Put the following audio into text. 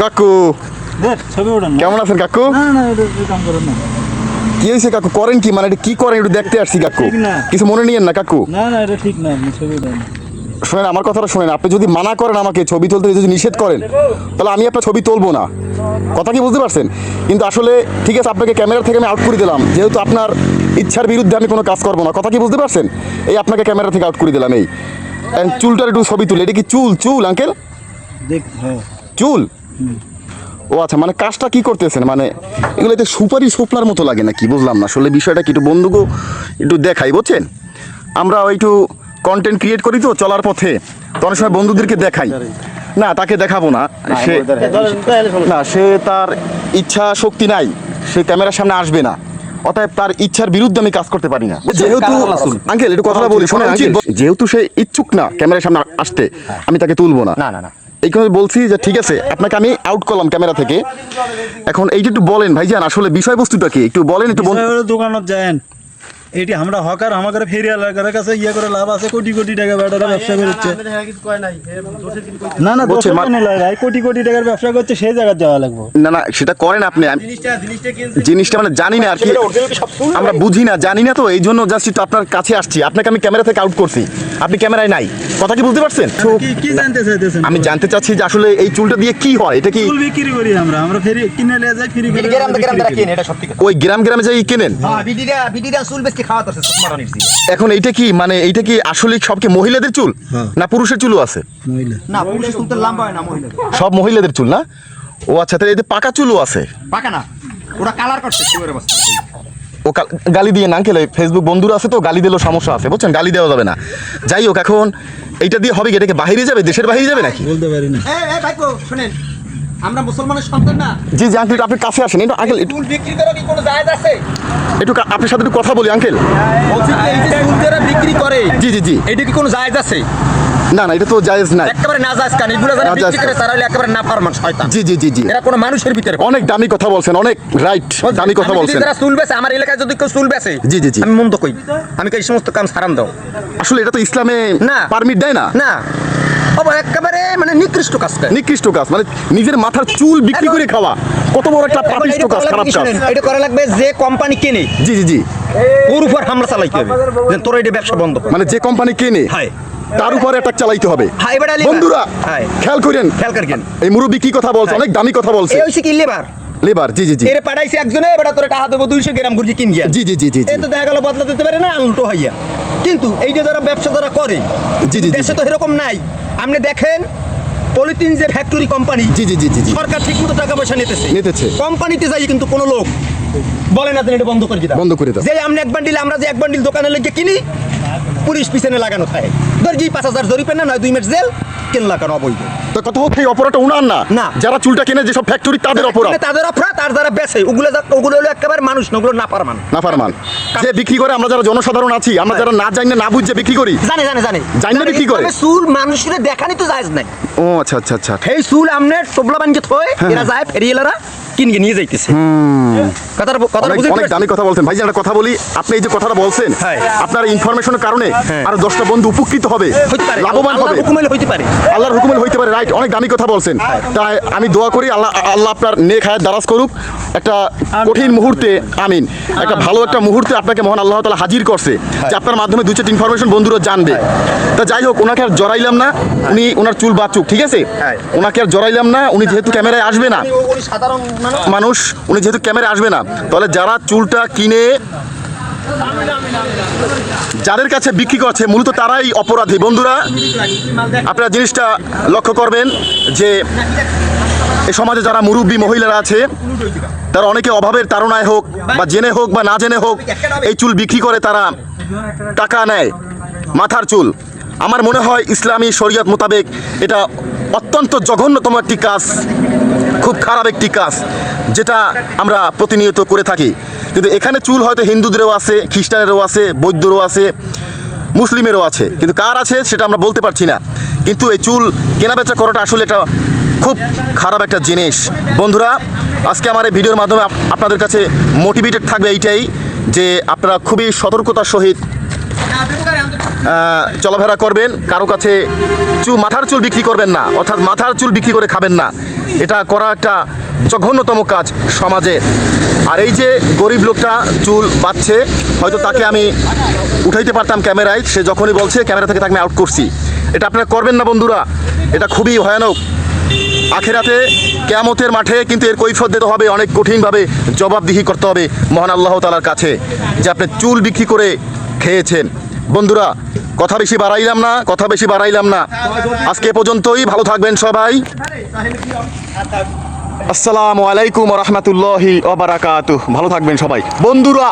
কাকু কেমন আছেন কাকু? কি হয়েছে কাকু? করেন কি? মানে এটা কি করেন? একটু দেখতে আসছি কাকু। কিছু মনে নিয়েন না কাকু? না না এটা ঠিক না ছবি শোনেন আমার কথাটা শোনেন। আপনি যদি মানা করেন আমাকে ছবি তুলতে যদি নিষেধ করেন তাহলে আমি আপনার ছবি তুলবো না। কথা কি বুঝতে পারছেন? কিন্তু আসলে ঠিক আছে আপনাকে ক্যামেরা থেকে আমি আউট করে দিলাম। যেহেতু আপনার ইচ্ছার বিরুদ্ধে আমি কোনো কাজ করব না। কথা কি বুঝতে পারছেন? এই আপনাকে ক্যামেরা থেকে আউট করে দিলাম এই। চুলটার একটু ছবি তুলে। এটা কি চুল? চুল আঙ্কেল হ্যাঁ। চুল? ও আচ্ছা মানে কাজটা কি করতেছেন? মানে এগুলোতে সুপারি সুপলার মতো লাগে না কি বুঝলাম না আসলে বিষয়টা কি একটু বন্ধুকে একটু দেখাই বুঝছেন? আমরা একটু কন্টেন্ট ক্রিয়েট করি তো চলার পথে তো অনেক সময় বন্ধুদেরকে দেখাই। না তাকে দেখাবো না। সে না সে তার ইচ্ছা শক্তি নাই সে ক্যামেরার সামনে আসবে না অতএব তার ইচ্ছার বিরুদ্ধে আমি কাজ করতে পারি না। যেহেতু আঙ্কেল একটু কথাটা বলি শোনেন যেহেতু সে ইচ্ছুক না ক্যামেরার সামনে আসতে আমি তাকে তুলবো না না না। এই কথা বলছি যে ঠিক আছে, আপনাকে আমি আউট করলাম ক্যামেরা থেকে। এখন এইটা একটু বলেন ভাইজান, আসলে বিষয়বস্তুটা কি? একটু বলেন, একটু দোকানত যায়েন। এটি আমরা হকার আমাদের ফেরিয়া লাগার কাছে ইয়ে করে লাভ আছে কোটি কোটি টাকা বেটারা ব্যবসা করছে। না না বলছে, দোষের মা- জন্য লয় কোটি কোটি টাকার ব্যবসা করছে সেই জায়গায় যাওয়া লাগবে। না না সেটা করেন আপনি জিনিসটা মানে জানি না আর কি। আমরা বুঝি না জানি না তো এই জন্য জাস্ট একটু আপনার কাছে আসছি। আপনাকে আমি ক্যামেরা থেকে আউট করছি। আপনি ক্যামেরায় নাই। কথা কি বুঝতে পারছেন? কি কি জানতে চাইতেছেন? আমি জানতে চাচ্ছি যে আসলে এই চুলটা দিয়ে কি হয়? এটা কি ফুল বিক্রি করি আমরা। আমরা ফেরি কিনে নিয়ে যাই ফ্রি করে গ্রাম গ্রাম করি। কেন এটা সত্যি কথা। ওই গ্রাম গ্রামে যাই কেনেন? হ্যাঁ বিডিরা বিডিরা চুল বেশি খাওয়া তো সুকুমার নির্জি এখন এইটা কি মানে এইটা কি আসলে সব কি মহিলাদের চুল? হ্যাঁ। না পুরুষের চুলও আছে? মহিলা। না পুরুষের চুল তো লম্বা হয় না মহিলা সব মহিলাদের চুল না? ও আচ্ছা তাহলে এতে পাকা চুলও আছে? পাকা না ওরা কালার করছে চুলের অবস্থা। ও গালি দিয়ে না খেলে ফেসবুক বন্ধুরা আছে তো গালি দিলেও সমস্যা আছে বুঝছেন? গালি দেওয়া যাবে না। যাই হোক এখন এইটা দিয়ে হবে কি এটাকে বাইরে যাবে? দেশের বাইরে যাবে নাকি? বলতে পারি না। এই এই শুনেন আমরা মুসলমানের সন্তান না। জি জি আঙ্কেল আপনি কাছে আসেন। একটু আঙ্কেল চুল বিক্রি করা কি কোনো জায়েজ আছে? একটু কা- আপনার সাথে একটু কথা বলি আঙ্কেল বলছি কি এই যে চুল যারা বিক্রি করে জি জি জি। এটা কি কোনো জায়েজ আছে? না না এটা তো জায়েজ নাই। একেবারে না জায়েজ কান। এগুলো যারা নাজায়েজ বিক্রি করে কান। তারা হলো একেবারে না ফারমান শয়তান। জি জি জি জি। এরা কোনো মানুষের ভিতরে অনেক দামি কথা বলছেন অনেক রাইট দামি কথা আমি যদি বলছেন। যারা চুল বেছে আমার এলাকায় যদি কেউ চুল বেছে জি, জি, জি। আমি মন্দ কই? আমি কই এই সমস্ত কাম সারান দাও। আসলে এটা তো ইসলামে না। পারমিট দেয় না? না। বাবা একেবারে মানে নিকৃষ্ট কাজ করে। নিকৃষ্ট কাজ মানে নিজের মাথার চুল বিক্রি করে খাওয়া। কত বড় একটা পাপিষ্ট কাজ খারাপ কাজ। এটা করা লাগবে যে কোম্পানি কিনে। জি জি জি। ওর উপর হামলা চালাইতে হবে। যে তোর এটা ব্যবসা বন্ধ মানে যে কোম্পানি কেনে হায়। তার উপরে অ্যাটাক চালাইতে হবে। হায়। বন্ধুরা খেয়াল করেন খেয়াল করেন। এই মুরব্বী কি কথা বলছে অনেক দামি কথা বলছে। এ হইছে কি লেবার লেবার জি জি জি। এর পাঠাইছে একজনে এবার তোর টাকা দেবো দুইশো গ্রাম ঘুরছি কিন গিয়া জি জি জি জি। জি তো দেখা গেল বদলা দিতে পারে না উল্টো হইয়া। কিন্তু এই যে যারা ব্যবসা যারা করে দেশে তো এরকম নাই। আপনি দেখেন পলিথিন যে ফ্যাক্টরি কোম্পানি জি জি জি জি সরকার ঠিক মতো টাকা পয়সা নিতেছে। নিতেছে। কোম্পানিতে যাই কিন্তু কোনো লোক বলে না এটা বন্ধ করে দিতাম বন্ধ করে দাও। যে আমরা এক বান্ডিল আমরা যে এক বান্ডিল দোকানে লেগে কিনি পুলিশ পিছনে লাগানো থাকে। দর্জি পাঁচ হাজার জরিপে না নয় দুই মিনিট জেল। কেন লাগানো অবৈধ? তো কথা এই অপরাধটা উনার না? না। যারা চুলটা কিনে যেসব ফ্যাক্টরি তাদের অপরাধ। তাদের অপরাধ আর যারা বেছে ওগুলো ওগুলো হলো একেবারে মানুষ না ওগুলো না পারমান না যে বিক্রি করে আমরা যারা জনসাধারণ আছি আমরা যারা না জানি না বুঝে বিক্রি করি। জানে জানে জানে। জানি না বিক্রি করে? চুল মানুষের দেখানি তো জায়েজ নাই। ও আচ্ছা আচ্ছা আচ্ছা। সেই চুল আমনে টোবলা বানকে থয় হ্যাঁ। এরা যায় ফেরিয়েলারা কিনকে নিয়ে যাইতেছে। কথাটা কথাটা অনেক অনেক দামি কথা বলছেন। ভাই একটা কথা বলি। আপনি এই যে কথাটা বলছেন হ্যাঁ। আপনার ইনফরমেশনের কারণে আরও দশটা বন্ধু উপকৃত হবে। লাভবান হবে। হইতে পারে। আল্লাহর হুকুমের হইতে পারে। রাইট অনেক দামি কথা বলছেন। তাই আমি দোয়া করি আল্লাহ আল্লাহ আপনার নেক হায়াত দারাজ করুক। একটা কঠিন মুহূর্তে আমিন। একটা ভালো একটা মুহূর্তে আপনাকে মহান আল্লাহ তালা হাজির করছে যে আপনার মাধ্যমে দু চারটি ইনফরমেশন বন্ধুরা জানবে। তা যাই হোক ওনাকে আর জড়াইলাম না। উনি ওনার চুল বাঁচুক ঠিক আছে? ওনাকে আর জড়াইলাম না। উনি যেহেতু ক্যামেরায় আসবে না। মানুষ, উনি যেহেতু ক্যামেরা আসবে না, তাহলে যারা চুলটা কিনে যাদের কাছে বিক্রি করছে, মূলত তারাই অপরাধী। বন্ধুরা, আপনারা জিনিসটা লক্ষ্য করবেন যে এই সমাজে যারা মুরব্বী মহিলারা আছে, তারা অনেকে অভাবের তাড়নায় হোক বা জেনে হোক বা না জেনে হোক, এই চুল বিক্রি করে তারা টাকা নেয়, মাথার চুল। আমার মনে হয় ইসলামী শরীয়ত মোতাবেক এটা অত্যন্ত জঘন্যতম একটি কাজ। খুব খারাপ একটি কাজ যেটা আমরা প্রতিনিয়ত করে থাকি। কিন্তু এখানে চুল হয়তো হিন্দুদেরও আছে, খ্রিস্টানেরও আছে, বৌদ্ধরও আছে, মুসলিমেরও আছে। কিন্তু কার আছে সেটা আমরা বলতে পারছি না। কিন্তু এই চুল কেনাবেচা করাটা আসলে এটা খুব খারাপ একটা জিনিস। বন্ধুরা, আজকে আমার এই ভিডিওর মাধ্যমে আপনাদের কাছে মোটিভেটেড থাকবে এইটাই যে আপনারা খুবই সতর্কতার সহিত চলাফেরা করবেন, কারও কাছে চুল, মাথার চুল বিক্রি করবেন না, অর্থাৎ মাথার চুল বিক্রি করে খাবেন না। এটা করা একটা জঘন্যতম কাজ সমাজে। আর এই যে গরিব লোকটা চুল বাচ্ছে হয়তো তাকে আমি উঠাইতে পারতাম ক্যামেরায়, সে যখনই বলছে, ক্যামেরা থেকে তাকে আমি আউট করছি। এটা আপনারা করবেন না, বন্ধুরা। এটা খুবই ভয়ানক। আখেরাতে কেয়ামতের মাঠে কিন্তু এর কৈফত দিতে হবে, অনেক কঠিনভাবে জবাবদিহি করতে হবে মহান আল্লাহ তালার কাছে, যে আপনি চুল বিক্রি করে খেয়েছেন। বন্ধুরা, কথা বেশি বাড়াইলাম না, কথা বেশি বাড়াইলাম না। আজকে পর্যন্তই, ভালো থাকবেন সবাই। আসসালামু আলাইকুম রহমতুল্লাহি ভালো থাকবেন সবাই। বন্ধুরা